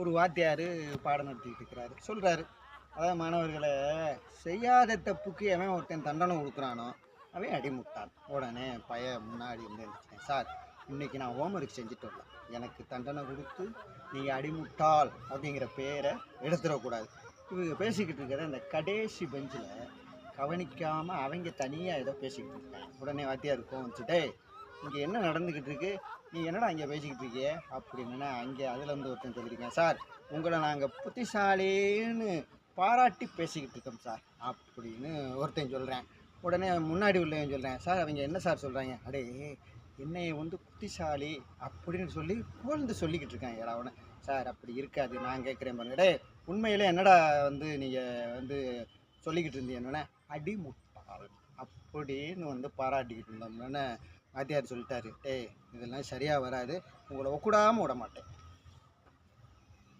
ஒரு வாத்தியார் பாடம் நடத்திக்கிட்டு இருக்கிறாரு. சொல்கிறாரு அதாவது மாணவர்களை செய்யாத தப்புக்கு எவன் ஒருத்தன் தண்டனை கொடுக்குறானோ அவன் அடிமுட்டான். உடனே பய முன்னாடி வந்து சார் இன்னைக்கு நான் ஹோம்ஒர்க் செஞ்சுட்டு வரலாம் எனக்கு தண்டனை கொடுத்து நீங்கள் அடிமுட்டாள் அப்படிங்கிற பேரை எடுத்துடக்கூடாது. இவங்க பேசிக்கிட்டு இருக்கிற இந்த கடைசி பெஞ்சில் கவனிக்காமல் அவங்க தனியாக ஏதோ பேசிக்கிட்டு இருக்காங்க. உடனே வாத்தியார் இருக்கும் வந்துச்சு. இங்கே என்ன நடந்துக்கிட்டு இருக்கு நீ என்னடா இங்கே பேசிக்கிட்டு இருக்கியே அப்படின்னு அங்கே அதில் வந்து ஒருத்தன் சொல்லியிருக்கேன் சார் உங்களை நாங்கள் புத்திசாலின்னு பாராட்டி பேசிக்கிட்டு இருக்கோம் சார் அப்படின்னு ஒருத்தன் சொல்கிறேன் உடனே முன்னாடி உள்ளவன் சொல்கிறேன் சார் அவங்க என்ன சார் சொல்கிறாங்க அடே என்னை வந்து புத்திசாலி அப்படின்னு சொல்லி புகழ்ந்து சொல்லிக்கிட்டு இருக்காங்க ஏடா சார் அப்படி இருக்காது நான் கேட்குறேன் பாருங்க. டே உண்மையில் என்னடா வந்து நீங்கள் வந்து சொல்லிக்கிட்டு இருந்தீங்கன்னா அடிமுட்டாள் அப்படின்னு வந்து பாராட்டிக்கிட்டு இருந்தோம்னு வாத்தியார் சொல்லிட்டாரு டேய் இதெல்லாம் சரியாக வராது. உங்களை ஒக்கூடாமல் விட மாட்டேன்